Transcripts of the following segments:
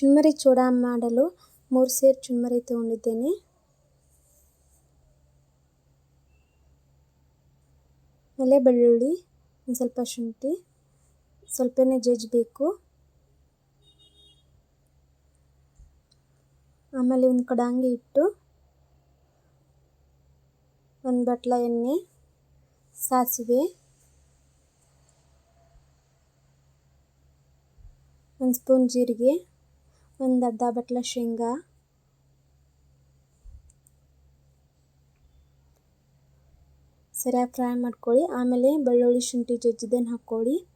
ಚುನ್ಮರಿ ಚೂಡ ಮಾಡಲು ಮೂರು ಸೇರು ಚುನ್ಮರಿ ತಗೊಂಡಿದ್ದೇನೆ. ಆಮೇಲೆ ಬೆಳ್ಳುಳ್ಳಿ, ಒಂದು ಸ್ವಲ್ಪ ಶುಂಠಿ, ಸ್ವಲ್ಪನೇ ಜಜ್ಜಬೇಕು ಆಮೇಲೆ ಒಂದು ಕಡಾಂಗಿ ಇಟ್ಟು ಒಂದು ಬಟ್ಲ ಎಣ್ಣೆ, ಸಾಸಿವೆ, ಒಂದು ಸ್ಪೂನ್ ಜೀರಿಗೆ ಒಂದು ಅರ್ಧ ಬಟ್ಲ ಶೇಂಗಾ. ಸರಿಯಾಗಿ ಫ್ರೈ ಮಾಡ್ಕೊಳ್ಳಿ. ಆಮೇಲೆ ಬೆಳ್ಳುಳ್ಳಿ ಶುಂಠಿ ಜಜ್ಜಿದ್ದನ್ನು ಹಾಕ್ಕೊಳ್ಳಿ.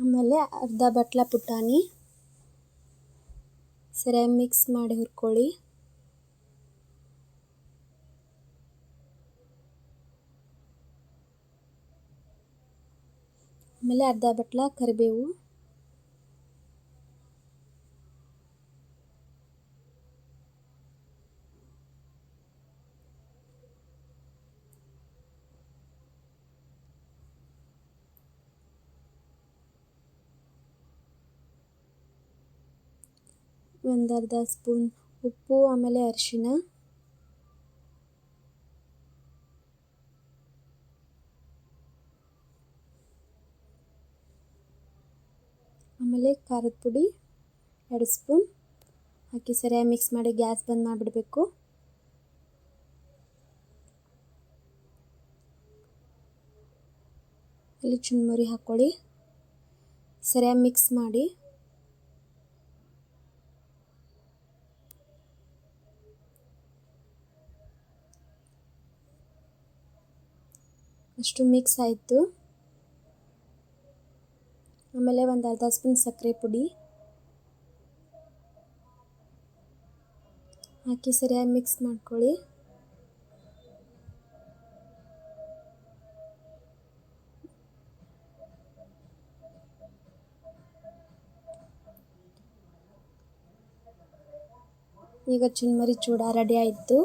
ಆಮೇಲೆ ಅರ್ಧ ಬಟ್ಲ ಪುಟಾಣಿ. ಸರಿಯಾಗಿ ಮಿಕ್ಸ್ ಮಾಡಿ ಹುರ್ಕೊಳ್ಳಿ. ಆಮೇಲೆ ಅರ್ಧ ಬಟ್ಲ ಕರಿಬೇವು. ಒಂದು ಅರ್ಧ ಸ್ಪೂನ್ ಉಪ್ಪು ಆಮೇಲೆ ಅರಿಶಿನ. ಆಮೇಲೆ ಖಾರದ ಪುಡಿ, ಎರಡು ಸ್ಪೂನ್. ಹಾಕಿ ಸರಿಯಾಗಿ ಮಿಕ್ಸ್ ಮಾಡಿ ಗ್ಯಾಸ್ ಬಂದ್ ಮಾಡಿಬಿಡಬೇಕು. ಇಲ್ಲಿ ಚುನ್ಮುರಿ ಹಾಕ್ಕೊಳ್ಳಿ. ಸರಿಯಾಗಿ ಮಿಕ್ಸ್ ಮಾಡಿ. ಅಷ್ಟು ಮಿಕ್ಸ್ ಆಯಿತು. ಆಮೇಲೆ ಒಂದು ಅರ್ಧ ಸ್ಪೂನ್ ಸಕ್ಕರೆ ಪುಡಿ. ಹಾಕಿ ಸರಿಯಾಗಿ ಮಿಕ್ಸ್ ಮಾಡ್ಕೊಳ್ಳಿ. ಈಗ ಚುನ್ಮರಿ ಚೂಡ ರೆಡಿ ಆಯಿತು.